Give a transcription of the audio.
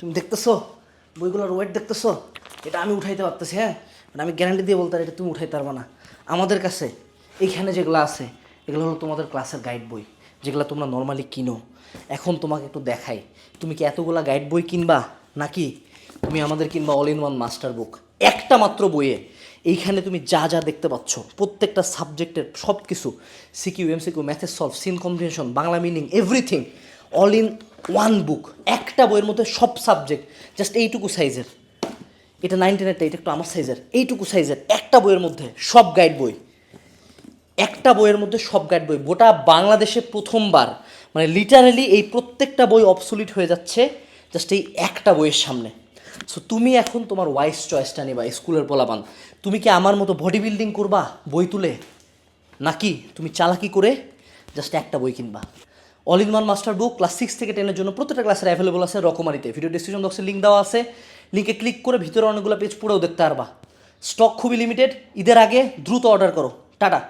তুমি দেখতেছো? বইগুলোর ওয়েট দেখতেছো? এটা আমি উঠাইতে পারতেছি হ্যাঁ? এটা আমি গ্যারান্টি দিয়ে বলতে এটা তুমি উঠাইতে পারবে না। আমাদের কাছে এইখানে যেগুলো আছে, এগুলো হলো তোমাদের ক্লাসের গাইড বই, যেগুলো তোমরা নর্মালি কিনো। এখন তোমাকে একটু দেখাই, তুমি কি এতগুলা গাইড বই কিনবা? নাকি তুমি আমাদের কিনবা all in one master book একটা মাত্র বইয়ে এইখানে তুমি যা যা দেখতে পাচ্ছ, প্রত্যেকটা সাবজেক্টের সব কিছু সিকিউ এমসিকিউ ম্যাথের solve scene combination Bangla meaning everything all in one book একটা বইয়ের মধ্যে সব সাবজেক্ট জাস্ট এইটুকু সাইজের এটা নাইনটিনেরটা এটা একটু আমার সাইজের এইটুকু সাইজের একটা বইয়ের মধ্যে সব গাইড বই। একটা বইয়ের মধ্যে সব গাইড বই। গোটা বাংলাদেশে প্রথমবার মানে লিটারালি এই প্রত্যেকটা বই অবসলিট হয়ে যাচ্ছে জাস্ট এই একটা বইয়ের সামনে। সো তুমি এখন তোমার ওয়াইস চয়েসটা নিবা, স্কুলের পোলাপান। তুমি কি আমার মতো বডি বিল্ডিং করবা, বই তুলে? নাকি তুমি চালাকি করে জাস্ট একটা বই কিনবা? All in one master book class six থেকে টেনের জন্য প্রত্যেকটা ক্লাসের অ্যাভেলেবল আছে রকমারিতে। ভিডিও ডিসক্রিপশন বক্সে লিঙ্ক দেওয়া আছে। লিঙ্কে ক্লিক করে ভিতরে অনেকগুলো পেজ পড়েও দেখতে পারবা। স্টক খুবই লিমিটেড ঈদের আগে দ্রুত অর্ডার করো। টাটা